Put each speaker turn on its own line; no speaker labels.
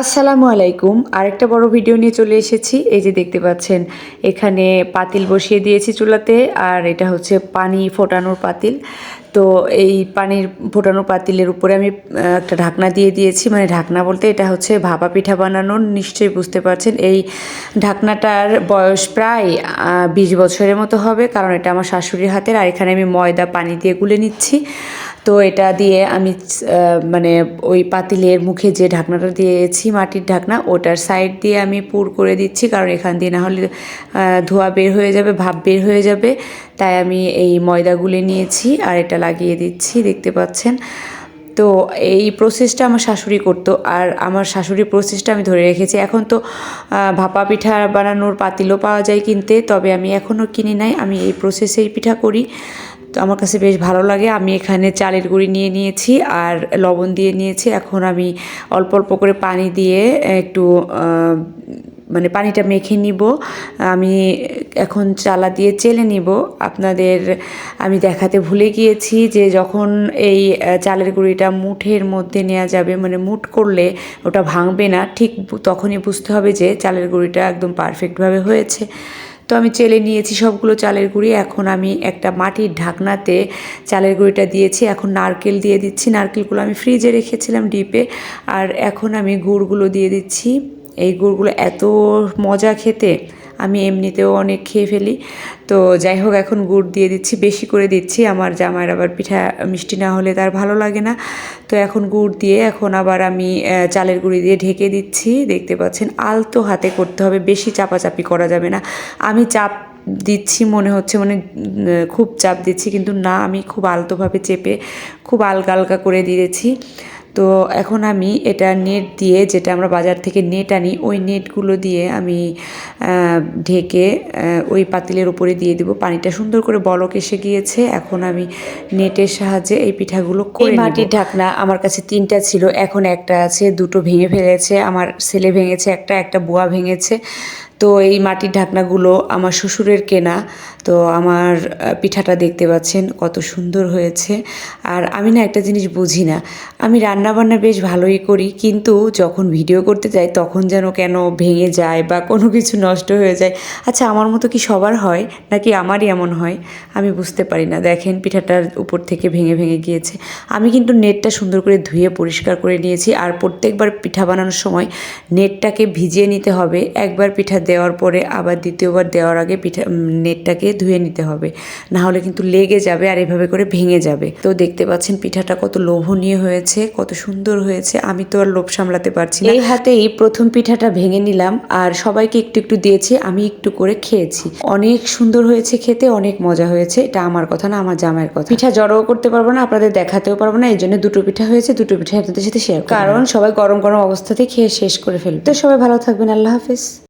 আসসালামু আলাইকুম। আরেকটা বড় ভিডিও নিয়ে চলে এসেছি। এই যে দেখতে পাচ্ছেন, এখানে পাতিল বসিয়ে দিয়েছি চুলাতে, আর এটা হচ্ছে পানি ফোটানোর পাতিল। তো এই পানির ফোটানো পাতিলের উপরে আমি একটা ঢাকনা দিয়ে দিয়েছি। মানে ঢাকনা বলতে এটা হচ্ছে ভাপা পিঠা বানানোর নিশ্চয়ই বুঝতে পারছেন। এই ঢাকনাটার বয়স প্রায় বিশ বছরের মতো হবে, কারণ এটা আমার শাশুড়ির হাতের। আর এখানে আমি ময়দা, পানি দিয়ে গুলে নিচ্ছি। তো এটা দিয়ে আমি মানে ওই পাতিলের মুখে যে ঢাকনাটা দিয়েছি, মাটির ঢাকনা, ওটার সাইড দিয়ে আমি পুর করে দিচ্ছি। কারণ এখান দিয়ে না হলে ধোঁয়া বের হয়ে যাবে, ভাপ বের হয়ে যাবে। তাই আমি এই ময়দা গুলে নিয়েছি আর এটা লাগিয়ে দিচ্ছি, দেখতে পাচ্ছেন। তো এই প্রসেসটা আমার শাশুড়ি করতো আর আমার শাশুড়ির প্রসেসটা আমি ধরে রেখেছি। এখন তো ভাপা পিঠা বানানোর পাতিলও পাওয়া যায় কিনতে, তবে আমি এখনও কিনি নাই। আমি এই প্রসেসেই পিঠা করি। তো আমার কাছে বেশ ভালো লাগে। আমি এখানে চালের গুঁড়ি নিয়ে নিয়েছি আর লবণ দিয়ে নিয়েছি। এখন আমি অল্প অল্প করে পানি দিয়ে একটু মানে পানিটা মেখে নিব। আমি এখন চালা দিয়ে চেলে নিব। আপনাদের আমি দেখাতে ভুলে গিয়েছি যে যখন এই চালের গুঁড়িটা মুঠের মধ্যে নেওয়া যাবে মানে মুঠ করলে ওটা ভাঙবে না, ঠিক তখনই বুঝতে হবে যে চালের গুঁড়িটা একদম পারফেক্টভাবে হয়েছে। তো আমি চেলে নিয়েছি সবগুলো চালের গুঁড়ি। এখন আমি একটা মাটির ঢাকনাতে চালের গুঁড়িটা দিয়েছি। এখন নারকেল দিয়ে দিচ্ছি। নারকেলগুলো আমি ফ্রিজে রেখেছিলাম ডিপে। আর এখন আমি গুড়গুলো দিয়ে দিচ্ছি। এই গুড়গুলো এত মজা খেতে, আমি এমনিতেও অনেক খেয়ে ফেলি। তো যাই হোক, এখন গুড় দিয়ে দিচ্ছি, বেশি করে দিচ্ছি। আমার জামাইয়ের আবার পিঠা মিষ্টি না হলে তার ভালো লাগে না। তো এখন গুড় দিয়ে এখন আবার আমি চালের গুঁড়ি দিয়ে ঢেকে দিচ্ছি। দেখতে পাচ্ছেন, আলতো হাতে করতে হবে, বেশি চাপাচাপি করা যাবে না। আমি চাপ দিচ্ছি মনে হচ্ছে মানে খুব চাপ দিচ্ছি, কিন্তু না, আমি খুব আলতোভাবে চেপে খুব আলগা আলগা করে দিয়েছি। তো এখন আমি এটা নেট দিয়ে যেটা আমরা বাজার থেকে নেট আনি ওই নেটগুলো দিয়ে আমি ঢেকে ওই পাতিলের উপরে দিয়ে দিব। পানিটা সুন্দর করে বলক এসে গিয়েছে। এখন আমি নেটের সাহায্যে এই পিঠাগুলো করে মাটির ঢাকনা আমার কাছে তিনটা ছিল এখন একটা আছে দুটো ভেঙে ফেলেছে আমার ছেলে ভেঙেছে একটা একটা বুয়া ভেঙেছে। তো এই মাটির ঢাকনাগুলো আমার শ্বশুরের কেনা, তো আমার পিঠাটা দেখতে পাচ্ছেন কত সুন্দর হয়েছে। আর আমি না একটা জিনিস বুঝি না, আমি রান্না বান্না বেশ ভালোই করি, কিন্তু যখন ভিডিও করতে যাই তখন যেন কেন ভেঙে যায় বা কোনো কিছু নষ্ট হয়ে যায়। আচ্ছা আমার মতো কি সবার হয় নাকি আমারই এমন হয়? আমি বুঝতে পারি না। দেখেন পিঠাটার উপর থেকে ভেঙে ভেঙে গিয়েছে। আমি কিন্তু নেটটা সুন্দর করে ধুয়ে পরিষ্কার করে নিয়েছি, আর প্রত্যেকবার পিঠা বানানোর সময় নেটটাকে ভিজিয়ে নিতে হবে, একবার পিঠা দেওয়ার পরে আবার দ্বিতীয়বার দেওয়ার আগে পিঠা নেটটাকে ধুয়ে নিতে হবে। না হলে কিন্তু লেগে যাবে আর এভাবে করে ভেঙে যাবে। তো দেখতে পাচ্ছেন পিঠাটা কত লোভনীয় হয়েছে কত সুন্দর হয়েছে। আমি তো আর লোভ সামলাতে পারছি না। এই হাতেই প্রথম পিঠাটা ভেঙে নিলাম আর সবাইকে একটু একটু দিয়েছি আমি একটু করে খেয়েছি। অনেক সুন্দর হয়েছে খেতে অনেক মজা হয়েছে। এটা আমার কথা না আমার জামাইয়ের কথা। পিঠা জড়ো করতে পারব না আপনাদের দেখাতেও পারব না এই জন্য দুটো পিঠা হয়েছে দুটো পিঠা আপনাদের সাথে শেয়ার কারণ সবাই গরম গরম অবস্থাতে খেয়ে শেষ করে ফেলবে। তো সবাই ভালো থাকবেন আল্লাহ হাফেজ।